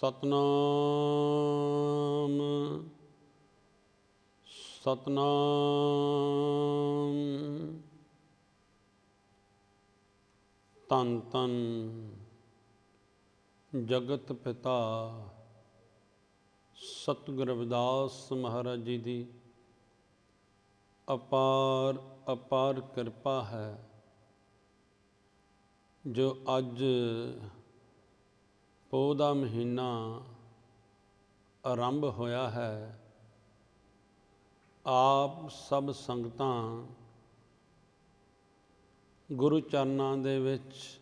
ਸਤਨਾਮ ਸਤਨਾਮ। ਤਨ ਤਨ ਜਗਤ ਪਿਤਾ ਸਤਿਗੁਰ ਰਵਿਦਾਸ ਮਹਾਰਾਜ ਜੀ ਦੀ ਅਪਾਰ ਅਪਾਰ ਕਿਰਪਾ ਹੈ ਜੋ ਅੱਜ ਪੋਹ ਦਾ ਮਹੀਨਾ ਆਰੰਭ ਹੋਇਆ ਹੈ, ਆਪ ਸਭ ਸੰਗਤਾਂ ਗੁਰੂ ਚਰਨਾਂ ਦੇ ਵਿੱਚ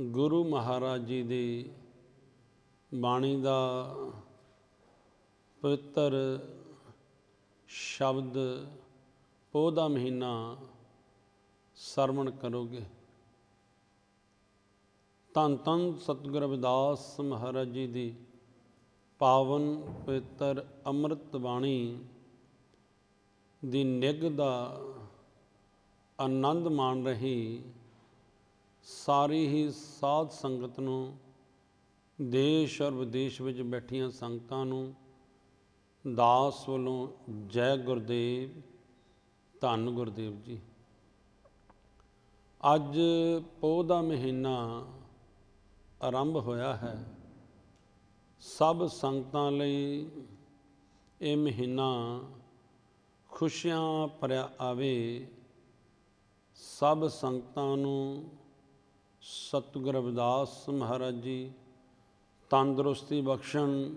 ਗੁਰੂ ਮਹਾਰਾਜ ਜੀ ਦੀ ਬਾਣੀ ਦਾ ਪਵਿੱਤਰ ਸ਼ਬਦ ਪੋਹ ਦਾ ਮਹੀਨਾ ਸਰਵਣ ਕਰੋਗੇ। ਧੰਨ ਧੰਨ ਸਤਿਗੁਰ ਰਵਿਦਾਸ ਮਹਾਰਾਜ ਜੀ ਦੀ ਪਾਵਨ ਪਵਿੱਤਰ ਅੰਮ੍ਰਿਤ ਬਾਣੀ ਦੀ ਨਿਗ ਦਾ ਆਨੰਦ ਮਾਣ ਰਹੀ ਸਾਰੀ ਹੀ ਸਾਧ ਸੰਗਤ ਨੂੰ, ਦੇਸ਼ ਔਰ ਵਿਦੇਸ਼ ਵਿੱਚ ਬੈਠੀਆਂ ਸੰਗਤਾਂ ਨੂੰ ਦਾਸ ਵੱਲੋਂ ਜੈ ਗੁਰਦੇਵ, ਧੰਨ ਗੁਰਦੇਵ ਜੀ। ਅੱਜ ਪੋਹ ਦਾ ਮਹੀਨਾ ਆਰੰਭ ਹੋਇਆ ਹੈ। ਸਭ ਸੰਗਤਾਂ ਲਈ ਇਹ ਮਹੀਨਾ ਖੁਸ਼ੀਆਂ ਭਰਿਆ ਆਵੇ। ਸਭ ਸੰਗਤਾਂ ਨੂੰ ਸਤਿਗੁਰ ਰਵਿਦਾਸ ਮਹਾਰਾਜ ਜੀ, ਤੰਦਰੁਸਤੀ ਬਖਸ਼ਣ,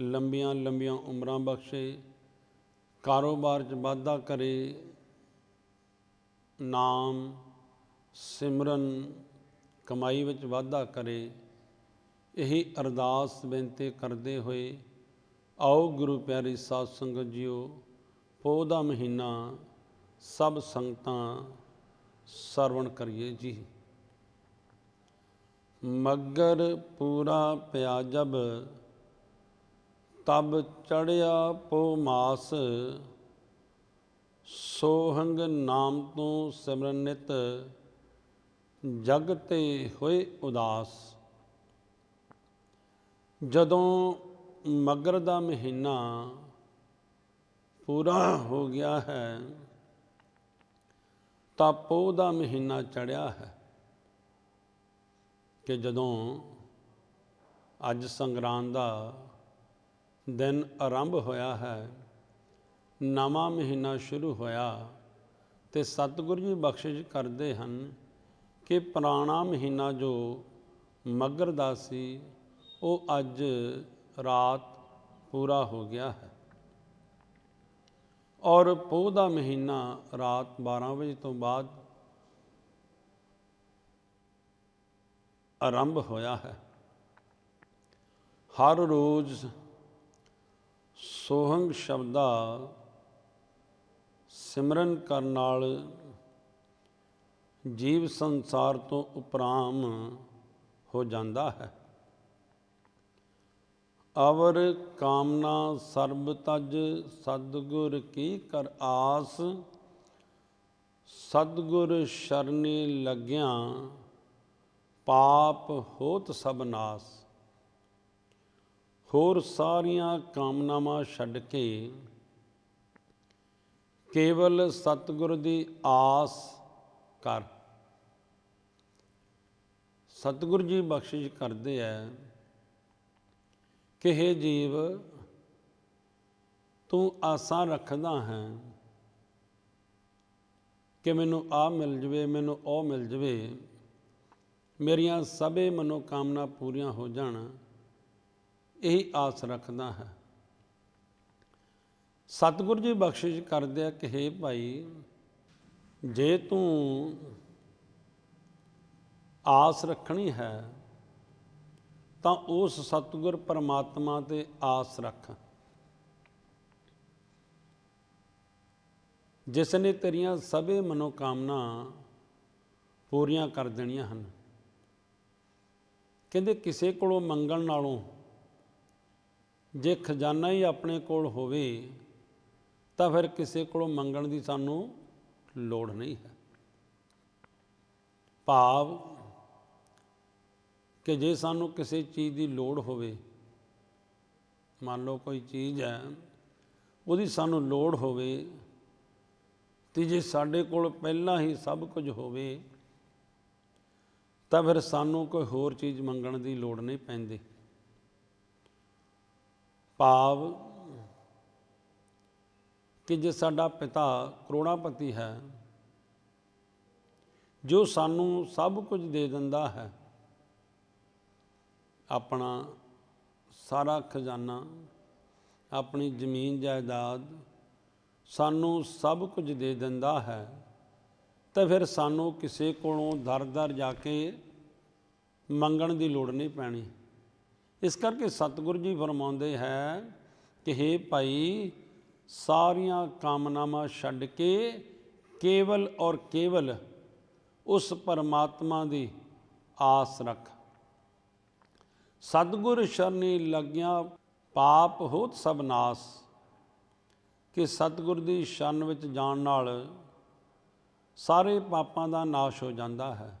ਲੰਬੀਆਂ ਲੰਬੀਆਂ ਉਮਰਾਂ ਬਖਸ਼ੇ, ਕਾਰੋਬਾਰ 'ਚ ਵਾਧਾ ਕਰੇ। ਨਾਮ ਸਿਮਰਨ ਕਮਾਈ ਵਿੱਚ ਵਾਧਾ ਕਰੇ, ਇਹੀ ਅਰਦਾਸ ਬੇਨਤੀ ਕਰਦੇ ਹੋਏ ਆਓ ਗੁਰੂ ਪਿਆਰੀ ਸਾਧ ਸੰਗਤ ਜੀਓ ਪੋ ਦਾ ਮਹੀਨਾ ਸਭ ਸੰਗਤਾਂ ਸਰਵਣ ਕਰੀਏ ਜੀ। ਮਗਰ ਪੂਰਾ ਪਿਆ ਜਬ, ਤਬ ਚੜਿਆ ਪੋ ਮਾਸ। ਸੋਹੰਗ ਨਾਮ ਤੋਂ ਸਿਮਰਨਿਤ ਜਗ ਤੇ ਹੋਏ ਉਦਾਸ। ਜਦੋਂ ਮਗਰ ਦਾ ਮਹੀਨਾ ਪੂਰਾ ਹੋ ਗਿਆ ਹੈ, ਤਾਂ ਪੋਹ ਦਾ ਮਹੀਨਾ ਚੜਿਆ ਹੈ ਕਿ ਜਦੋਂ ਅੱਜ ਸੰਗਰਾਂਦ ਦਾ ਦਿਨ ਆਰੰਭ ਹੋਇਆ ਹੈ, ਨਵਾਂ ਮਹੀਨਾ ਸ਼ੁਰੂ ਹੋਇਆ ਤੇ ਸਤਿਗੁਰੂ ਜੀ ਬਖਸ਼ਿਸ਼ ਕਰਦੇ ਹਨ ਕਿ ਪੁਰਾਣਾ ਮਹੀਨਾ ਜੋ ਮਗਰ ਦਾ ਸੀ, ਉਹ ਅੱਜ ਰਾਤ ਪੂਰਾ ਹੋ ਗਿਆ ਹੈ। ਔਰ ਪੋਹ ਦਾ ਮਹੀਨਾ ਰਾਤ 12 ਵਜੇ ਤੋਂ ਬਾਅਦ ਆਰੰਭ ਹੋਇਆ ਹੈ। ਹਰ ਰੋਜ਼ ਸੋਹੰਗ ਸ਼ਬਦਾ ਸਿਮਰਨ ਕਰਨ ਨਾਲ ਜੀਵ ਸੰਸਾਰ ਤੋਂ ਉਪਰਾਮ ਹੋ ਜਾਂਦਾ ਹੈ। ਅਵਰ ਕਾਮਨਾ ਸਰਬ ਤਜ ਸਤਗੁਰ ਕੀ ਕਰ ਆਸ। ਸਤਗੁਰ ਸ਼ਰਨੀ ਲੱਗਿਆ ਪਾਪ ਹੋਤ ਸਭ ਨਾਸ। ਹੋਰ ਸਾਰੀਆਂ ਕਾਮਨਾਵਾਂ ਛੱਡ ਕੇ ਕੇਵਲ ਸਤਿਗੁਰ ਦੀ ਆਸ ਕਰ। ਸਤਿਗੁਰ ਜੀ ਬਖਸ਼ਿਸ਼ ਕਰਦੇ ਐ ਕਿ हे ਜੀਵ ਤੂੰ ਆਸਾਂ ਰੱਖਦਾ ਹੈ ਕਿ ਮੈਨੂੰ ਆ ਮਿਲ ਜਵੇ, ਮੈਨੂੰ ਉਹ ਮਿਲ ਜਵੇ। ਮੇਰੀਆਂ ਸਭੇ ਮਨੋਕਾਮਨਾ ਪੂਰੀਆਂ ਹੋ ਜਾਣ, ਇਹੀ ਆਸ ਰੱਖਦਾ ਹੈ। ਸਤਿਗੁਰੂ ਜੀ ਬਖਸ਼ਿਸ਼ ਕਰਦੇ ਆ ਕਿ हे ਭਾਈ, ਜੇ ਤੂੰ ਆਸ ਰੱਖਣੀ ਹੈ, ਤਾਂ ਉਸ ਸਤਿਗੁਰ ਪਰਮਾਤਮਾ ਤੇ ਆਸ ਰੱਖ। ਜਿਸ ਨੇ ਤੇਰੀਆਂ ਸਭੇ ਮਨੋਕਾਮਨਾ ਪੂਰੀਆਂ ਕਰ ਦੇਣੀਆਂ ਹਨ। ਕਹਿੰਦੇ ਕਿਸੇ ਕੋਲੋਂ ਮੰਗਣ ਨਾਲੋਂ ਜੇ ਖਜ਼ਾਨਾ ਹੀ ਆਪਣੇ ਕੋਲ ਹੋਵੇ, ਤਾਂ ਫਿਰ ਕਿਸੇ ਕੋਲੋਂ ਮੰਗਣ ਦੀ ਸਾਨੂੰ ਲੋੜ ਨਹੀਂ ਹੈ। ਭਾਵ ਕਿ ਜੇ ਸਾਨੂੰ ਕਿਸੇ ਚੀਜ਼ ਦੀ ਲੋੜ ਹੋਵੇ, ਮੰਨ ਲਓ ਕੋਈ ਚੀਜ਼ ਹੈ, ਉਹਦੀ ਸਾਨੂੰ ਲੋੜ ਹੋਵੇ, ਤੇ ਜੇ ਸਾਡੇ ਕੋਲ ਪਹਿਲਾਂ ਹੀ ਸਭ ਕੁਝ ਹੋਵੇ, ਤਾਂ ਫਿਰ ਸਾਨੂੰ ਕੋਈ ਹੋਰ ਚੀਜ਼ ਮੰਗਣ ਦੀ ਲੋੜ ਨਹੀਂ ਪੈਂਦੀ। ਭਾਵ ਕਿ ਜੇ ਸਾਡਾ ਪਿਤਾ ਕਰੋੜਾਪਤੀ ਹੈ, ਜੋ ਸਾਨੂੰ ਸਭ ਕੁਝ ਦੇ ਦਿੰਦਾ ਹੈ ਆਪਣਾ ਸਾਰਾ ਖਜ਼ਾਨਾ, ਆਪਣੀ ਜ਼ਮੀਨ ਜਾਇਦਾਦ ਸਾਨੂੰ ਸਭ ਕੁਝ ਦੇ ਦਿੰਦਾ ਹੈ। ਤਾਂ ਫਿਰ ਸਾਨੂੰ ਕਿਸੇ ਕੋਲੋਂ ਦਰ-ਦਰ ਜਾ ਕੇ ਮੰਗਣ ਦੀ ਲੋੜ ਨਹੀਂ ਪੈਣੀ। ਇਸ ਕਰਕੇ ਸਤਿਗੁਰੂ ਜੀ ਫਰਮਾਉਂਦੇ ਹੈ ਕਿ हे ਭਾਈ, ਸਾਰੀਆਂ ਕਾਮਨਾਵਾਂ ਛੱਡ ਕੇ ਕੇਵਲ ਔਰ ਕੇਵਲ ਉਸ ਪਰਮਾਤਮਾ ਦੀ ਆਸ ਰੱਖ। ਸਤਿਗੁਰ ਸ਼ਰਨੀ ਲੱਗਿਆ ਪਾਪ ਹੋਤ ਸਭ ਨਾਸ। ਕਿ ਸਤਿਗੁਰ ਦੀ ਸ਼ਰਨ ਵਿੱਚ ਜਾਣ ਨਾਲ ਸਾਰੇ ਪਾਪਾਂ ਦਾ ਨਾਸ਼ ਹੋ ਜਾਂਦਾ ਹੈ।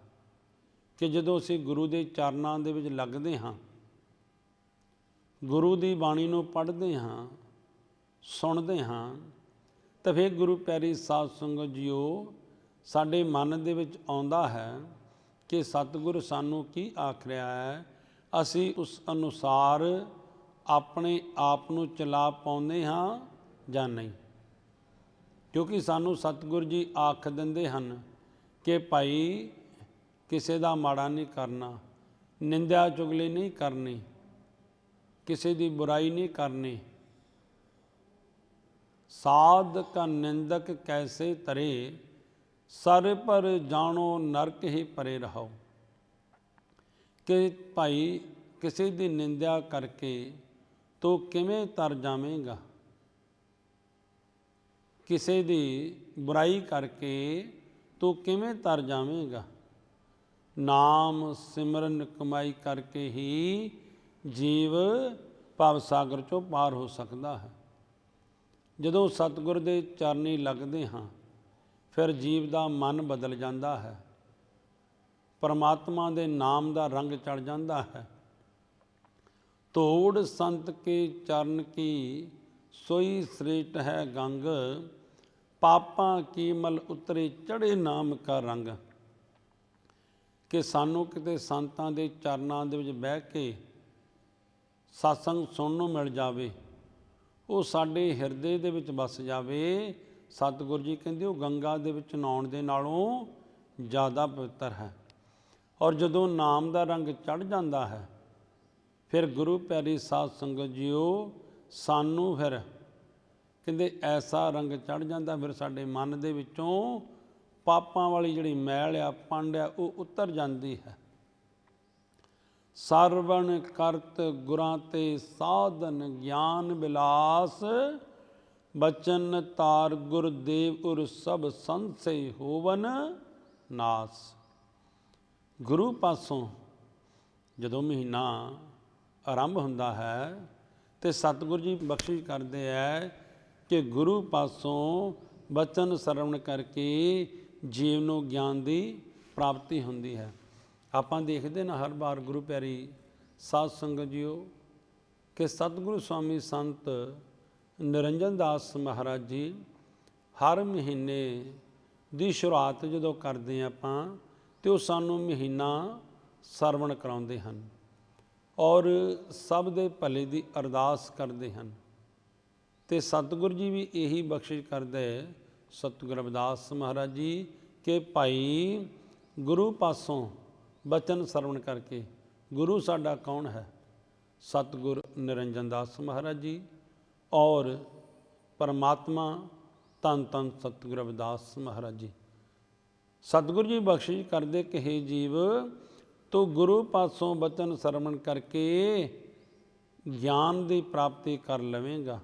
ਕਿ ਜਦੋਂ ਅਸੀਂ ਗੁਰੂ ਦੇ ਚਰਨਾਂ ਦੇ ਵਿੱਚ ਲੱਗਦੇ ਹਾਂ, ਗੁਰੂ ਦੀ ਬਾਣੀ ਨੂੰ ਪੜ੍ਹਦੇ ਹਾਂ, ਸੁਣਦੇ ਹਾਂ, ਤਾਂ ਫਿਰ ਗੁਰੂ ਪਿਆਰੀ ਸਾਧ ਸੰਗਤ ਜੀਓ, ਸਾਡੇ ਮਨ ਦੇ ਵਿੱਚ ਆਉਂਦਾ ਹੈ ਕਿ ਸਤਿਗੁਰ ਸਾਨੂੰ ਕੀ ਆਖ ਰਿਹਾ ਹੈ? ਅਸੀਂ ਉਸ ਅਨੁਸਾਰ ਆਪਣੇ ਆਪ ਨੂੰ ਚਲਾ ਪਾਉਂਦੇ ਹਾਂ ਜਾਂ ਨਹੀਂ। ਕਿਉਂਕਿ ਸਾਨੂੰ ਸਤਿਗੁਰ ਜੀ ਆਖ ਦਿੰਦੇ ਹਨ ਕਿ ਭਾਈ ਕਿਸੇ ਦਾ ਮਾੜਾ ਨਹੀਂ ਕਰਨਾ, ਨਿੰਦਿਆ ਚੁਗਲੀ ਨਹੀਂ ਕਰਨੀ, ਕਿਸੇ ਦੀ ਬੁਰਾਈ ਨਹੀਂ ਕਰਨੀ। ਸਾਧ ਕਾ ਨਿੰਦਕ ਕੈਸੇ ਤਰੇ ਸਰ ਪਰ ਜਾਣੋ ਨਰਕ ਹੀ ਪਰੇ ਰਹੋ। ਕਿ ਭਾਈ ਕਿਸੇ ਦੀ ਨਿੰਦਿਆ ਕਰਕੇ ਤੂੰ ਕਿਵੇਂ ਤਰ ਜਾਵੇਂਗਾ? ਕਿਸੇ ਦੀ ਬੁਰਾਈ ਕਰਕੇ ਤੂੰ ਕਿਵੇਂ ਤਰ ਜਾਵੇਂਗਾ? ਨਾਮ ਸਿਮਰਨ ਕਮਾਈ ਕਰਕੇ ਹੀ ਜੀਵ ਭਵ ਸਾਗਰ ਚੋਂ ਪਾਰ ਹੋ ਸਕਦਾ ਹੈ। ਜਦੋਂ ਸਤਿਗੁਰ ਦੇ ਚਰਨੀ ਲੱਗਦੇ ਹਾਂ, ਫਿਰ ਜੀਵ ਦਾ ਮਨ ਬਦਲ ਜਾਂਦਾ ਹੈ। ਪਰਮਾਤਮਾ ਦੇ ਨਾਮ ਦਾ ਰੰਗ ਚੜ ਜਾਂਦਾ ਹੈ। ਤੋੜ ਸੰਤ ਕੇ ਚਰਨ ਕੀ, ਸੋਈ ਸ੍ਰੇਟ ਹੈ ਗੰਗ। ਪਾਪਾਂ ਕੀ ਮਲ ਉਤਰੇ ਚੜੇ ਨਾਮ ਕਾ ਰੰਗ। ਕਿ ਸਾਨੂੰ ਕਿਤੇ ਸੰਤਾਂ ਦੇ ਚਰਨਾਂ ਦੇ ਵਿੱਚ ਬਹਿ ਕੇ satsang ਸੁਣਨ ਨੂੰ ਮਿਲ ਜਾਵੇ, ਉਹ ਸਾਡੇ ਹਿਰਦੇ ਦੇ ਵਿੱਚ ਵਸ ਜਾਵੇ। ਸਤਿਗੁਰੂ ਜੀ ਕਹਿੰਦੇ, ਉਹ ਗੰਗਾ ਦੇ ਵਿੱਚ ਨਹਾਉਣ ਦੇ ਨਾਲੋਂ ਜ਼ਿਆਦਾ ਪਵਿੱਤਰ ਹੈ। ਔਰ ਜਦੋਂ ਨਾਮ ਦਾ ਰੰਗ ਚੜ ਜਾਂਦਾ ਹੈ, ਫਿਰ ਗੁਰੂ ਪਿਆਰੀ ਸਾਧ ਸੰਗਤ ਜੀਓ, ਸਾਨੂੰ ਫਿਰ ਕਹਿੰਦੇ ਐਸਾ ਰੰਗ ਚੜ ਜਾਂਦਾ, ਫਿਰ ਸਾਡੇ ਮਨ ਦੇ ਵਿੱਚੋਂ ਪਾਪਾਂ ਵਾਲੀ ਜਿਹੜੀ ਮੈਲ ਆ, ਪੰਡ ਆ, ਉਹ ਉਤਰ ਜਾਂਦੀ ਹੈ। ਸਰਵਣ ਕਰਤ ਗੁਰਾਂ ਤੇ ਸਾਧਨ ਗਿਆਨ ਬਿਲਾਸ, ਬਚਨ ਤਾਰ ਗੁਰਦੇਵ ਉਰ ਸਭ ਸੰਸੇ ਹੋਵਨ ਨਾਸ। ਗੁਰੂ ਪਾਸੋਂ ਜਦੋਂ ਮਹੀਨਾ ਆਰੰਭ ਹੁੰਦਾ ਹੈ ਤੇ ਸਤਿਗੁਰੂ ਜੀ ਬਖਸ਼ਿਸ਼ ਕਰਦੇ ਐ ਕਿ ਗੁਰੂ ਪਾਸੋਂ ਬਚਨ ਸਰਵਣ ਕਰਕੇ ਜੀਵ ਨੂੰ ਗਿਆਨ ਦੀ ਪ੍ਰਾਪਤੀ ਹੁੰਦੀ ਹੈ। ਆਪਾਂ ਦੇਖਦੇ ਨਾ ਹਰ ਵਾਰ ਗੁਰੂ ਪਿਆਰੀ ਸਾਧ ਸੰਗਤ ਜੀਓ ਕਿ ਸਤਿਗੁਰੂ ਸਵਾਮੀ ਸੰਤ ਨਿਰੰਜਨ ਦਾਸ ਮਹਾਰਾਜ ਜੀ ਹਰ ਮਹੀਨੇ ਦੀ ਸ਼ੁਰੂਆਤ ਜਦੋਂ ਕਰਦੇ ਹਾਂ ਆਪਾਂ ਤੇ ਉਹ ਸਾਨੂੰ ਮਹੀਨਾ ਸਰਵਣ ਕਰਾਉਂਦੇ ਹਨ ਔਰ ਸਭ ਦੇ ਭਲੇ ਦੀ ਅਰਦਾਸ ਕਰਦੇ ਹਨ। ਤੇ ਸਤਿਗੁਰ ਜੀ ਵੀ ਇਹੀ ਬਖਸ਼ਿਸ਼ ਕਰਦੇ ਸਤਿਗੁਰ ਰਵਿਦਾਸ ਮਹਾਰਾਜ ਜੀ, ਕਿ ਭਾਈ ਗੁਰੂ ਪਾਸੋਂ ਬਚਨ ਸਰਵਣ ਕਰਕੇ ਗੁਰੂ ਸਾਡਾ ਕੌਣ ਹੈ? ਸਤਿਗੁਰ ਨਿਰੰਜਨ ਦਾਸ ਮਹਾਰਾਜ ਜੀ ਔਰ ਪਰਮਾਤਮਾ ਤਨ ਤਨ ਸਤਿਗੁਰ ਰਵਿਦਾਸ ਮਹਾਰਾਜ ਜੀ। ਸਤਿਗੁਰੂ ਜੀ ਬਖਸ਼ਿਸ਼ ਕਰਦੇ ਕਹੇ ਜੀਵ, ਤੂੰ ਗੁਰੂ ਪਾਸੋਂ ਬਚਨ ਸਰਵਣ ਕਰਕੇ ਗਿਆਨ ਦੀ ਪ੍ਰਾਪਤੀ ਕਰ ਲਵੇਂਗਾ।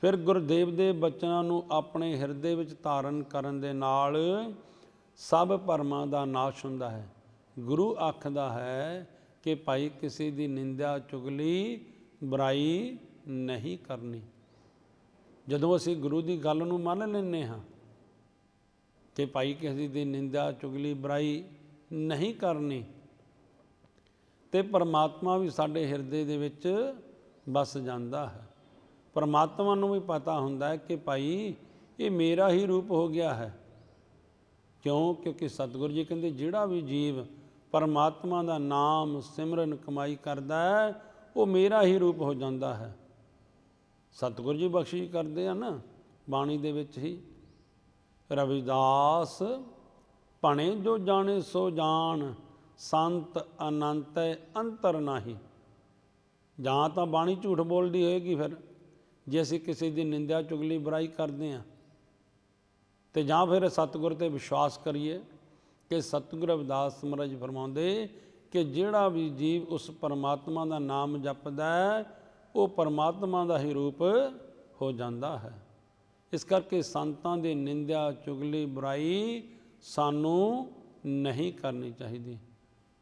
ਫਿਰ ਗੁਰਦੇਵ ਦੇ ਬਚਨਾਂ ਨੂੰ ਆਪਣੇ ਹਿਰਦੇ ਵਿੱਚ ਧਾਰਨ ਕਰਨ ਦੇ ਨਾਲ ਸਭ ਭਰਮਾਂ ਦਾ ਨਾਸ਼ ਹੁੰਦਾ ਹੈ। ਗੁਰੂ ਆਖਦਾ ਹੈ ਕਿ ਭਾਈ ਕਿਸੇ ਦੀ ਨਿੰਦਿਆ ਚੁਗਲੀ ਬੁਰਾਈ ਨਹੀਂ ਕਰਨੀ। ਜਦੋਂ ਅਸੀਂ ਗੁਰੂ ਦੀ ਗੱਲ ਨੂੰ ਮੰਨ ਲੈਂਦੇ ਹਾਂ ਕਿ ਭਾਈ ਕਿਸੇ ਦੀ ਨਿੰਦਾ, ਚੁਗਲੀ, ਬੁਰਾਈ ਨਹੀਂ ਕਰਨੀ। ਤੇ ਪਰਮਾਤਮਾ ਵੀ ਸਾਡੇ ਹਿਰਦੇ ਦੇ ਵਿੱਚ ਵਸ ਜਾਂਦਾ ਹੈ। ਪਰਮਾਤਮਾ ਨੂੰ ਵੀ ਪਤਾ ਹੁੰਦਾ ਹੈ ਕਿ ਭਾਈ, ਇਹ ਮੇਰਾ ਹੀ ਰੂਪ ਹੋ ਗਿਆ ਹੈ। ਕਿਉਂ? ਕਿਉਂਕਿ ਸਤਿਗੁਰੂ ਜੀ ਕਹਿੰਦੇ, ਜਿਹੜਾ ਵੀ ਜੀਵ ਪਰਮਾਤਮਾ ਦਾ ਨਾਮ, ਸਿਮਰਨ, ਕਮਾਈ ਕਰਦਾ ਹੈ, ਉਹ ਮੇਰਾ ਹੀ ਰੂਪ ਹੋ ਜਾਂਦਾ ਹੈ। ਸਤਿਗੁਰੂ ਜੀ ਬਖਸ਼ਿਸ਼ ਕਰਦੇ ਆ ਨਾ, ਬਾਣੀ ਦੇ ਵਿੱਚ ਹੀ। ਰਵਿਦਾਸ, ਭਣੇ ਜੋ ਜਾਣੇ ਸੋ ਜਾਣ, ਸੰਤ ਅਨੰਤ ਅੰਤਰ ਨਾਹੀ। ਜਾਂ ਤਾਂ ਬਾਣੀ ਝੂਠ ਬੋਲਦੀ ਹੋਏਗੀ ਫਿਰ, ਜੇ ਅਸੀਂ ਕਿਸੇ ਦੀ ਨਿੰਦਿਆ ਚੁਗਲੀ ਬੁਰਾਈ ਕਰਦੇ ਆ ਤੇ ਜਾਂ ਫਿਰ ਸਤਿਗੁਰ ਤੇ ਵਿਸ਼ਵਾਸ ਕਰੀਏ ਕਿ ਸਤਿਗੁਰ ਰਵਿਦਾਸ ਮਹਾਰਾਜ ਫਰਮਾਉਂਦੇ ਕਿ ਜਿਹੜਾ ਵੀ ਜੀਵ ਉਸ ਪਰਮਾਤਮਾ ਦਾ ਨਾਮ ਜਪਦਾ ਹੈ, ਉਹ ਪਰਮਾਤਮਾ ਦਾ ਹੀ ਰੂਪ ਹੋ ਜਾਂਦਾ ਹੈ। ਇਸ ਕਰਕੇ ਸੰਤਾਂ ਦੀ ਨਿੰਦਿਆ, ਚੁਗਲੀ, ਬੁਰਾਈ ਸਾਨੂੰ ਨਹੀਂ ਕਰਨੀ ਚਾਹੀਦੀ।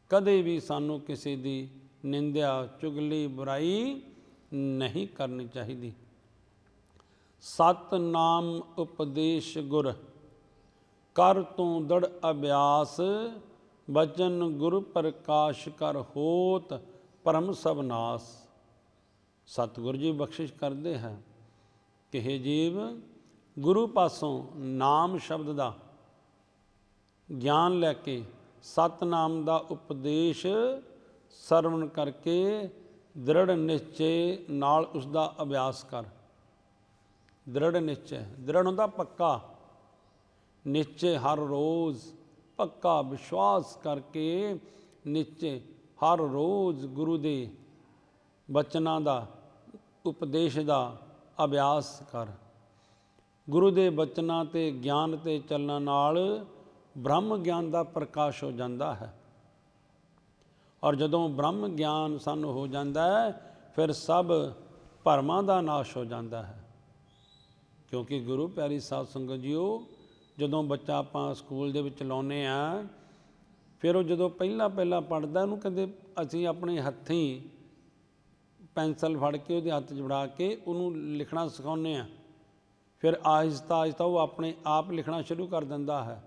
ਕਦੇ ਵੀ ਸਾਨੂੰ ਕਿਸੇ ਦੀ ਨਿੰਦਿਆ, ਚੁਗਲੀ, ਬੁਰਾਈ ਨਹੀਂ ਕਰਨੀ ਚਾਹੀਦੀ। ਸਤ ਨਾਮ ਉਪਦੇਸ਼ ਗੁਰ, ਕਰ ਤੂੰ ਦੜ ਅਭਿਆਸ, ਬਚਨ ਗੁਰ ਪ੍ਰਕਾਸ਼ ਕਰ ਹੋਤ, ਪਰਮ ਸਭ ਨਾਸ। ਸਤਿਗੁਰ ਜੀ ਬਖਸ਼ਿਸ਼ ਕਰਦੇ ਹੈ। ਕਿ हे ਜੀਵ ਗੁਰੂ ਪਾਸੋਂ ਨਾਮ ਸ਼ਬਦ ਦਾ ਗਿਆਨ ਲੈ ਕੇ ਸਤਨਾਮ ਦਾ ਉਪਦੇਸ਼ ਸਰਵਣ ਕਰਕੇ ਦ੍ਰਿੜ ਨਿਸ਼ਚੇ ਨਾਲ ਉਸ ਦਾ ਅਭਿਆਸ ਕਰ। ਦ੍ਰਿੜ ਨਿਸ਼ਚੈ। ਦ੍ਰਿੜ ਹੁੰਦਾ ਪੱਕਾ। ਨਿਸ਼ਚੇ ਹਰ ਰੋਜ਼ ਪੱਕਾ ਵਿਸ਼ਵਾਸ ਕਰਕੇ ਨਿਸ਼ਚੇ ਹਰ ਰੋਜ਼ ਗੁਰੂ ਦੇ ਬਚਨਾਂ ਦਾ, ਉਪਦੇਸ਼ ਦਾ ਅਭਿਆਸ ਕਰ। ਗੁਰੂ ਦੇ ਬਚਨਾਂ ਤੇ ਗਿਆਨ ਤੇ ਚੱਲਣ ਨਾਲ ਬ੍ਰਹਮ ਗਿਆਨ ਦਾ ਪ੍ਰਕਾਸ਼ ਹੋ ਜਾਂਦਾ ਹੈ। ਔਰ ਜਦੋਂ ਬ੍ਰਹਮ ਗਿਆਨ ਸਾਨੂੰ ਹੋ ਜਾਂਦਾ ਹੈ, ਫਿਰ ਸਭ ਭਰਮਾਂ ਦਾ ਨਾਸ਼ ਹੋ ਜਾਂਦਾ ਹੈ। ਕਿਉਂਕਿ ਗੁਰੂ ਪਿਆਰੀ ਸਾਧ ਸੰਗਤ ਜੀਓ, ਜਦੋਂ ਬੱਚਾ ਆਪਾਂ ਸਕੂਲ ਦੇ ਵਿੱਚ ਲਾਉਨੇ ਆ ਫਿਰ ਉਹ ਜਦੋਂ ਪਹਿਲਾਂ ਪਹਿਲਾਂ ਪੜਦਾ ਉਹਨੂੰ ਕਹਿੰਦੇ ਅਸੀਂ ਆਪਣੇ ਹੱਥੀਂ ਪੈਨਸਲ ਫੜ ਕੇ ਉਹਦੇ ਹੱਥ 'ਚ ਫੜਾ ਕੇ ਉਹਨੂੰ ਲਿਖਣਾ ਸਿਖਾਉਂਦੇ ਆ ਫਿਰ ਆਹਿਸਤਾ ਆਹਿਸਤਾ ਉਹ ਆਪਣੇ ਆਪ ਲਿਖਣਾ ਸ਼ੁਰੂ ਕਰ ਦਿੰਦਾ ਹੈ।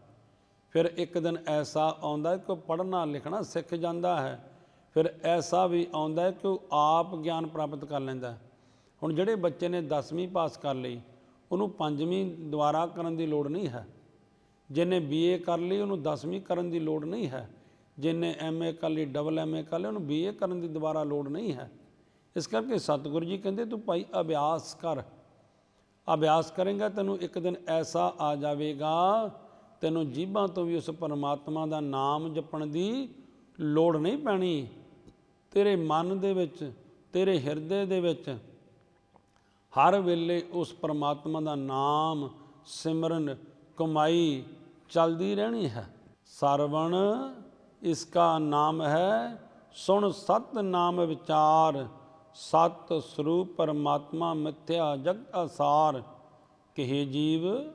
ਫਿਰ ਇੱਕ ਦਿਨ ਐਸਾ ਆਉਂਦਾ ਕਿ ਉਹ ਪੜ੍ਹਨਾ ਲਿਖਣਾ ਸਿੱਖ ਜਾਂਦਾ ਹੈ। ਫਿਰ ਐਸਾ ਵੀ ਆਉਂਦਾ ਕਿ ਉਹ ਆਪ ਗਿਆਨ ਪ੍ਰਾਪਤ ਕਰ ਲੈਂਦਾ ਹੁਣ ਜਿਹੜੇ ਬੱਚੇ ਨੇ 10ਵੀਂ ਪਾਸ ਕਰ ਲਈ, ਉਹਨੂੰ ਪੰਜਵੀਂ ਦੁਬਾਰਾ ਕਰਨ ਦੀ ਲੋੜ ਨਹੀਂ ਹੈ। ਜਿਹਨੇ ਬੀਏ ਕਰ ਲਈ, ਉਹਨੂੰ 10ਵੀਂ ਕਰਨ ਦੀ ਲੋੜ ਨਹੀਂ ਹੈ। ਜਿਹਨੇ ਐਮਏ ਕਰ ਲਈ, ਡਬਲ ਐਮਏ ਕਰ ਲਈ ਉਹਨੂੰ ਬੀਏ ਕਰਨ ਦੀ ਦੁਬਾਰਾ ਲੋੜ ਨਹੀਂ ਹੈ। ਇਸ ਕਰਕੇ ਸਤਿਗੁਰੂ ਜੀ ਕਹਿੰਦੇ, ਤੂੰ ਭਾਈ ਅਭਿਆਸ ਕਰ। ਅਭਿਆਸ ਕਰੇਗਾ, ਤੈਨੂੰ ਇੱਕ ਦਿਨ ਐਸਾ ਆ ਜਾਵੇਗਾ, ਤੈਨੂੰ ਜੀਬਾਂ ਤੋਂ ਵੀ ਉਸ ਪਰਮਾਤਮਾ ਦਾ ਨਾਮ ਜਪਣ ਦੀ ਲੋੜ ਨਹੀਂ ਪੈਣੀ। ਤੇਰੇ ਮਨ ਦੇ ਵਿੱਚ, ਤੇਰੇ ਹਿਰਦੇ ਦੇ ਵਿੱਚ ਹਰ ਵੇਲੇ ਉਸ ਪਰਮਾਤਮਾ ਦਾ ਨਾਮ ਸਿਮਰਨ, ਕਮਾਈ ਚਲਦੀ ਰਹਿਣੀ ਹੈ। ਸਰਵਣ, ਇਸ ਕਾ ਨਾਮ ਹੈ, ਸੁਣ ਸਤ ਨਾਮ ਵਿਚਾਰ। ਸਤ ਸਰੂਪ ਪਰਮਾਤਮਾ ਮਿਥਿਆ ਜਗ ਅਸਾਰ, ਕਿਹੇ ਜੀਵ,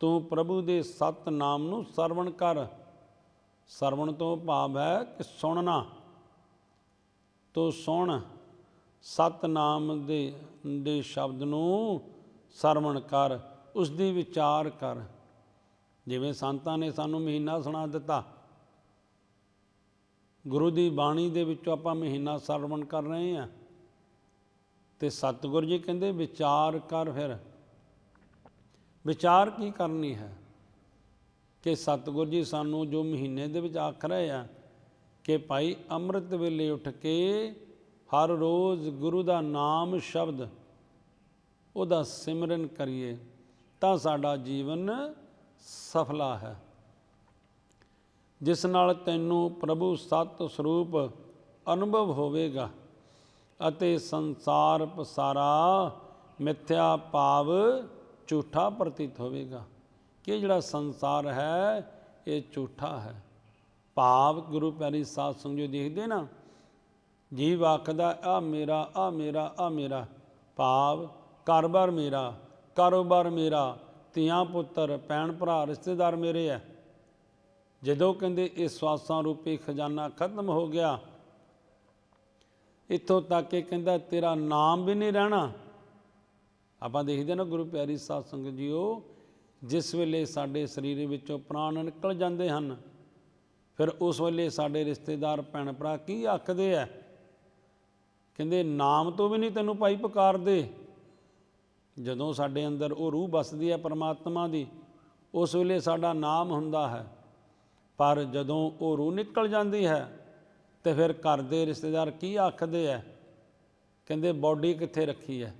ਤੂੰ ਪ੍ਰਭੂ ਦੇ ਸਤ ਨਾਮ ਨੂੰ ਸਰਵਣ ਕਰ। ਸਰਵਣ ਤੋਂ ਭਾਵ ਹੈ ਕਿ ਸੁਣਨਾ। ਤੋ ਸੁਣ ਸਤ ਨਾਮ ਦੇ ਦੇ ਸ਼ਬਦ ਨੂੰ ਸਰਵਣ ਕਰ ਉਸ ਦੀ ਵਿਚਾਰ ਕਰ। ਜਿਵੇਂ ਸੰਤਾਂ ਨੇ ਸਾਨੂੰ ਮਹੀਨਾ ਸੁਣਾ ਦਿੱਤਾ। ਗੁਰੂ ਦੀ ਬਾਣੀ ਦੇ ਵਿੱਚੋਂ ਆਪਾਂ ਮਹੀਨਾ ਸਰਵਣ ਕਰ ਰਹੇ ਹਾਂ। ਤੇ ਸਤਿਗੁਰੂ ਜੀ ਕਹਿੰਦੇ, ਵਿਚਾਰ ਕਰ ਫਿਰ। ਵਿਚਾਰ ਕੀ ਕਰਨੀ ਹੈ? ਕਿ ਸਤਿਗੁਰੂ ਜੀ ਸਾਨੂੰ ਜੋ ਮਹੀਨੇ ਦੇ ਵਿੱਚ ਆਖ ਰਹੇ ਆ ਕਿ ਭਾਈ ਅੰਮ੍ਰਿਤ ਵੇਲੇ ਉੱਠ ਕੇ ਹਰ ਰੋਜ਼ ਗੁਰੂ ਦਾ ਨਾਮ ਸ਼ਬਦ, ਉਹਦਾ ਸਿਮਰਨ ਕਰੀਏ, ਤਾਂ ਸਾਡਾ ਜੀਵਨ ਸਫਲਾ ਹੈ। ਜਿਸ ਨਾਲ ਤੈਨੂੰ ਪ੍ਰਭੂ ਸਤ ਸਰੂਪ ਅਨੁਭਵ ਹੋਵੇਗਾ। ਅਤੇ ਸੰਸਾਰ ਪਸਾਰਾ ਮਿੱਥਿਆ ਭਾਵ ਝੂਠਾ ਪ੍ਰਤੀਤ ਹੋਵੇਗਾ। ਕਿ ਜਿਹੜਾ ਸੰਸਾਰ ਹੈ, ਇਹ ਝੂਠਾ ਹੈ। ਭਾਵ ਗੁਰੂ ਪਿਆਰੀ ਸਾਧ ਸੰਗਤ ਦੇਖਦੇ ਨਾ, ਜੀਵ ਆਖਦਾ, ਆ ਮੇਰਾ ਆ ਮੇਰਾ ਆ ਮੇਰਾ। ਭਾਵ ਕਾਰੋਬਾਰ ਮੇਰਾ ਕਾਰੋਬਾਰ ਮੇਰਾ, ਧੀਆਂ ਪੁੱਤਰ, ਭੈਣ ਭਰਾ, ਰਿਸ਼ਤੇਦਾਰ ਮੇਰੇ ਹੈ ਜਦੋਂ ਕਹਿੰਦੇ, ਇਹ ਸਵਾਸਾਂ ਰੂਪੀ ਖਜ਼ਾਨਾ ਖਤਮ ਹੋ ਗਿਆ ਇੱਥੋਂ ਤੱਕ ਕਿ ਕਹਿੰਦਾ, ਤੇਰਾ ਨਾਮ ਵੀ ਨਹੀਂ ਰਹਿਣਾ। ਆਪਾਂ ਦੇਖਦੇ ਨਾ, ਗੁਰੂ ਪਿਆਰੀ ਸਾਧ ਸੰਗਤ ਜੀਓ, ਜਿਸ ਵੇਲੇ ਸਾਡੇ ਸਰੀਰ ਵਿੱਚੋਂ ਪ੍ਰਾਣ ਨਿਕਲ ਜਾਂਦੇ ਹਨ, ਫਿਰ ਉਸ ਵੇਲੇ ਸਾਡੇ ਰਿਸ਼ਤੇਦਾਰ ਭੈਣ ਭਰਾ ਕੀ ਆਖਦੇ ਆ? ਕਹਿੰਦੇ, ਨਾਮ ਤੋਂ ਵੀ ਨਹੀਂ ਤੈਨੂੰ ਭਾਈ ਪੁਕਾਰਦੇ। ਜਦੋਂ ਸਾਡੇ ਅੰਦਰ ਉਹ ਰੂਹ ਵਸਦੀ ਹੈ ਪਰਮਾਤਮਾ ਦੀ, ਉਸ ਵੇਲੇ ਸਾਡਾ ਨਾਮ ਹੁੰਦਾ ਹੈ। ਪਰ ਜਦੋਂ ਉਹ ਰੂਹ ਨਿਕਲ ਜਾਂਦੀ ਹੈ ਤੇ ਫਿਰ ਘਰ ਦੇ ਰਿਸ਼ਤੇਦਾਰ ਕੀ ਆਖਦੇ ਆ? ਕਹਿੰਦੇ ਬਾਡੀ ਕਿੱਥੇ ਰੱਖੀ ਹੈ?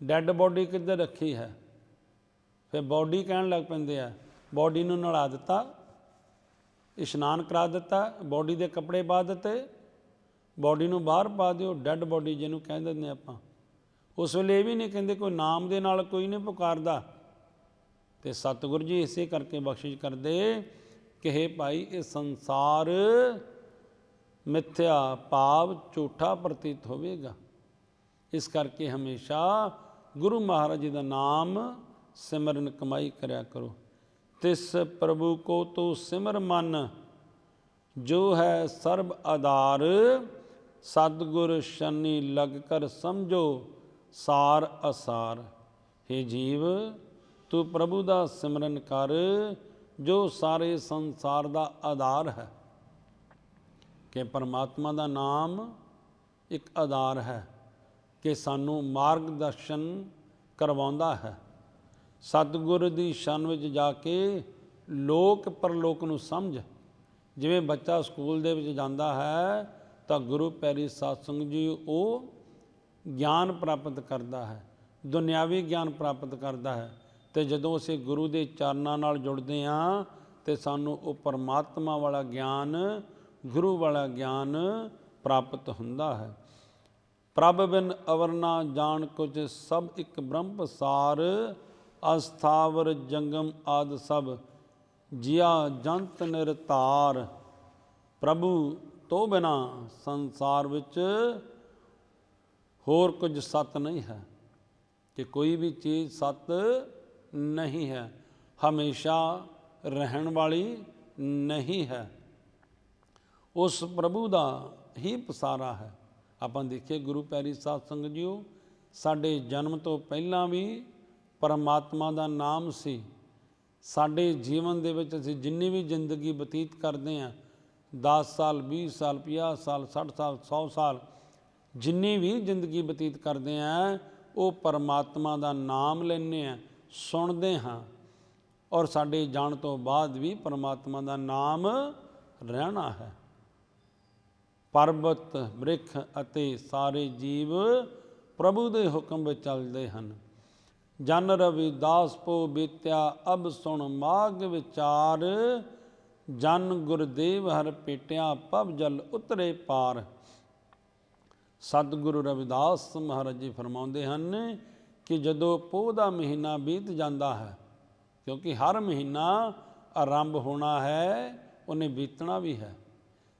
ਡੈੱਡ ਬਾਡੀ ਕਿੱਧਰ ਰੱਖੀ ਹੈ? ਫਿਰ ਬਾਡੀ ਕਹਿਣ ਲੱਗ ਪੈਂਦੇ ਆ ਬਾਡੀ ਨੂੰ ਨਲਾ ਦਿੱਤਾ, ਇਸ਼ਨਾਨ ਕਰਾ ਦਿੱਤਾ ਬਾਡੀ ਦੇ ਕੱਪੜੇ ਪਾ ਦਿੱਤੇ ਬਾਡੀ ਨੂੰ ਬਾਹਰ ਪਾ ਦਿਓ ਡੈੱਡ ਬਾਡੀ ਜਿਹਨੂੰ ਕਹਿ ਦਿੰਦੇ ਆਪਾਂ। ਉਸ ਵੇਲੇ ਇਹ ਵੀ ਨਹੀਂ ਕਹਿੰਦੇ ਕੋਈ ਨਾਮ ਦੇ ਨਾਲ ਕੋਈ ਨਹੀਂ ਪੁਕਾਰਦਾ। ਤੇ ਸਤਿਗੁਰ ਜੀ ਇਸੇ ਕਰਕੇ ਬਖਸ਼ਿਸ਼ ਕਰਦੇ ਕਿ हे ਭਾਈ, ਇਹ ਸੰਸਾਰ ਮਿੱਥਿਆ ਭਾਵ ਝੂਠਾ ਪ੍ਰਤੀਤ ਹੋਵੇਗਾ। ਇਸ ਕਰਕੇ ਹਮੇਸ਼ਾ ਗੁਰੂ ਮਹਾਰਾਜ ਜੀ ਦਾ ਨਾਮ ਸਿਮਰਨ ਕਮਾਈ ਕਰਿਆ ਕਰੋ। ਤਿਸ ਪ੍ਰਭੂ ਕੋ ਤੋ ਸਿਮਰ ਮਨ, ਜੋ ਹੈ ਸਰਬ ਆਧਾਰ, ਸਤਿਗੁਰ ਸ਼ਨੀ ਲਗ ਕਰ ਸਮਝੋ, ਸਾਰ ਅਸਾਰ। हे ਜੀਵ, ਤੂੰ ਪ੍ਰਭੂ ਦਾ ਸਿਮਰਨ ਕਰ, ਜੋ ਸਾਰੇ ਸੰਸਾਰ ਦਾ ਆਧਾਰ ਹੈ। ਕਿ ਪਰਮਾਤਮਾ ਦਾ ਨਾਮ ਇੱਕ ਆਧਾਰ ਹੈ ਕਿ ਸਾਨੂੰ ਮਾਰਗਦਰਸ਼ਨ ਕਰਵਾਉਂਦਾ ਹੈ। ਸਤਿਗੁਰ ਦੀ ਸ਼ਨ ਵਿੱਚ ਜਾ ਕੇ ਲੋਕ ਪਰਲੋਕ ਨੂੰ ਸਮਝ। ਜਿਵੇਂ ਬੱਚਾ ਸਕੂਲ ਦੇ ਵਿੱਚ ਜਾਂਦਾ ਹੈ, ਤਾਂ ਗੁਰੂ ਪੈਰੀ ਸਤਸੰਗ ਜੀ ਉਹ ਗਿਆਨ ਪ੍ਰਾਪਤ ਕਰਦਾ ਹੈ। ਦੁਨਿਆਵੀ ਗਿਆਨ ਪ੍ਰਾਪਤ ਕਰਦਾ ਹੈ। ਤੇ ਜਦੋਂ ਅਸੀਂ ਗੁਰੂ ਦੇ ਚਰਨਾਂ ਨਾਲ ਜੁੜਦੇ ਹਾਂ, ਤੇ ਸਾਨੂੰ ਉਹ ਪਰਮਾਤਮਾ ਵਾਲਾ ਗਿਆਨ ਗੁਰੂ ਵਾਲਾ ਗਿਆਨ ਪ੍ਰਾਪਤ ਹੁੰਦਾ ਹੈ। ਪ੍ਰਭ ਬਿਨ ਅਵਰਨਾ ਜਾਣ ਕੁਝ ਸਭ ਇੱਕ ਬ੍ਰਹਮ ਪਸਾਰ ਅਸਥਾਵਰ ਜੰਗਮ ਆਦ ਸਭ, ਜਿਆ ਜੰਤ ਨਿਰਤਾਰ ਪ੍ਰਭੂ ਤੋਂ ਬਿਨਾ ਸੰਸਾਰ ਵਿੱਚ ਹੋਰ ਕੁਝ ਸਤ ਨਹੀਂ ਹੈ, ਕਿ ਕੋਈ ਵੀ ਚੀਜ਼ ਸਤ ਨਹੀਂ ਹੈ। ਹਮੇਸ਼ਾ ਰਹਿਣ ਵਾਲੀ ਨਹੀਂ ਹੈ। ਉਸ ਪ੍ਰਭੂ ਦਾ ਹੀ ਪਸਾਰਾ ਹੈ। ਆਪਾਂ ਦੇਖੀਏ ਗੁਰੂ ਪਿਆਰੀ ਸਾਧ ਸੰਗਤ ਜੀਓ, ਸਾਡੇ ਜਨਮ ਤੋਂ ਪਹਿਲਾਂ ਵੀ ਪਰਮਾਤਮਾ ਦਾ ਨਾਮ ਸੀ। ਸਾਡੇ ਜੀਵਨ ਦੇ ਵਿੱਚ ਅਸੀਂ ਜਿੰਨੀ ਵੀ ਜ਼ਿੰਦਗੀ ਬਤੀਤ ਕਰਦੇ ਹਾਂ 10 ਸਾਲ 20 ਸਾਲ 50 ਸਾਲ 60 ਸਾਲ 100 ਸਾਲ, ਜਿੰਨੀ ਵੀ ਜ਼ਿੰਦਗੀ ਬਤੀਤ ਕਰਦੇ ਹਾਂ, ਉਹ ਪਰਮਾਤਮਾ ਦਾ ਨਾਮ ਲੈਂਦੇ ਹਾਂ, ਸੁਣਦੇ ਹਾਂ। ਔਰ ਸਾਡੇ ਜਾਣ ਤੋਂ ਬਾਅਦ ਵੀ ਪਰਮਾਤਮਾ ਦਾ ਨਾਮ ਰਹਿਣਾ ਹੈ। ਪਰਬਤ ਬ੍ਰਿਖ ਅਤੇ ਸਾਰੇ ਜੀਵ ਪ੍ਰਭੂ ਦੇ ਹੁਕਮ ਵਿੱਚ ਚੱਲਦੇ ਹਨ। ਜਨ ਰਵਿਦਾਸ ਪੋ ਬੀਤਿਆ, ਅਬ ਸੁਣ ਮਾਗ ਵਿਚਾਰ। ਜਨ ਗੁਰਦੇਵ ਹਰ ਪੇਟਿਆ ਪਵ ਜਲ ਉਤਰੇ ਪਾਰ। ਸਤਿਗੁਰੂ ਰਵਿਦਾਸ ਮਹਾਰਾਜ ਜੀ ਫਰਮਾਉਂਦੇ ਹਨ ਕਿ ਜਦੋਂ ਪੋਹ ਦਾ ਮਹੀਨਾ ਬੀਤ ਜਾਂਦਾ ਹੈ, ਕਿਉਂਕਿ ਹਰ ਮਹੀਨਾ ਆਰੰਭ ਹੋਣਾ ਹੈ, ਉਹਨੇ ਬੀਤਣਾ ਵੀ ਹੈ।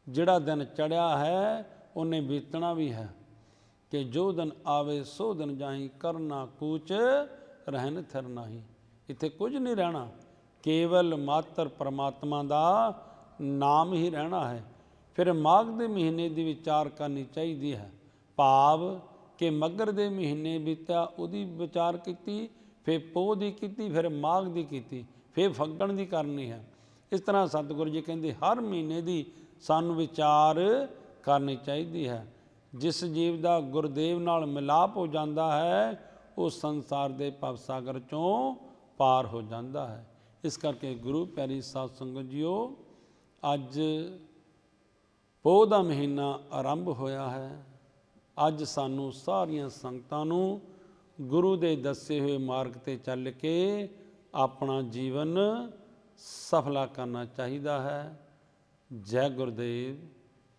ਜਿਹੜਾ ਦਿਨ ਚੜਿਆ ਹੈ, ਉਹਨੇ ਬੀਤਣਾ ਵੀ ਹੈ। ਕਿ ਜੋ ਦਿਨ ਆਵੇ, ਸੋ ਦਿਨ ਜਾਈ ਕਰਨਾ ਕੂਚ, ਰਹਿਣ ਥਿਰ ਨਹੀਂ। ਇੱਥੇ ਕੁਝ ਨਹੀਂ ਰਹਿਣਾ। ਕੇਵਲ ਮਾਤਰ ਪਰਮਾਤਮਾ ਦਾ ਨਾਮ ਹੀ ਰਹਿਣਾ ਹੈ। ਫਿਰ ਮਾਘ ਦੇ ਮਹੀਨੇ ਦੀ ਵਿਚਾਰ ਕਰਨੀ ਚਾਹੀਦੀ ਹੈ। ਭਾਵ ਕਿ ਮਗਰ ਦੇ ਮਹੀਨੇ ਬੀਤਿਆ, ਉਹਦੀ ਵਿਚਾਰ ਕੀਤੀ, ਫਿਰ ਪੋਹ ਦੀ ਕੀਤੀ, ਫਿਰ ਮਾਘ ਦੀ ਕੀਤੀ, ਫਿਰ ਫੱਗਣ ਦੀ ਕਰਨੀ ਹੈ। ਇਸ ਤਰ੍ਹਾਂ ਸਤਿਗੁਰੂ ਜੀ ਕਹਿੰਦੇ, ਹਰ ਮਹੀਨੇ ਦੀ ਸਾਨੂੰ ਵਿਚਾਰ ਕਰਨੀ ਚਾਹੀਦੀ ਹੈ। ਜਿਸ ਜੀਵ ਦਾ ਗੁਰਦੇਵ ਨਾਲ ਮਿਲਾਪ ਹੋ ਜਾਂਦਾ ਹੈ, ਉਹ ਸੰਸਾਰ ਦੇ ਭਵ ਸਾਗਰ ਚੋਂ ਪਾਰ ਹੋ ਜਾਂਦਾ ਹੈ। ਇਸ ਕਰਕੇ ਗੁਰੂ ਪਿਆਰੀ ਸਾਧ ਸੰਗਤ ਜੀਓ, ਅੱਜ ਪੋਹ ਦਾ ਮਹੀਨਾ ਆਰੰਭ ਹੋਇਆ ਹੈ। ਅੱਜ ਸਾਨੂੰ ਸਾਰੀਆਂ ਸੰਗਤਾਂ ਨੂੰ ਗੁਰੂ ਦੇ ਦੱਸੇ ਹੋਏ ਮਾਰਗ ਤੇ ਚੱਲ ਕੇ ਆਪਣਾ ਜੀਵਨ ਸਫਲਾ ਕਰਨਾ ਚਾਹੀਦਾ ਹੈ। ਜੈ ਗੁਰਦੇਵ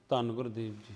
ਧੰਨ ਗੁਰਦੇਵ ਜੀ।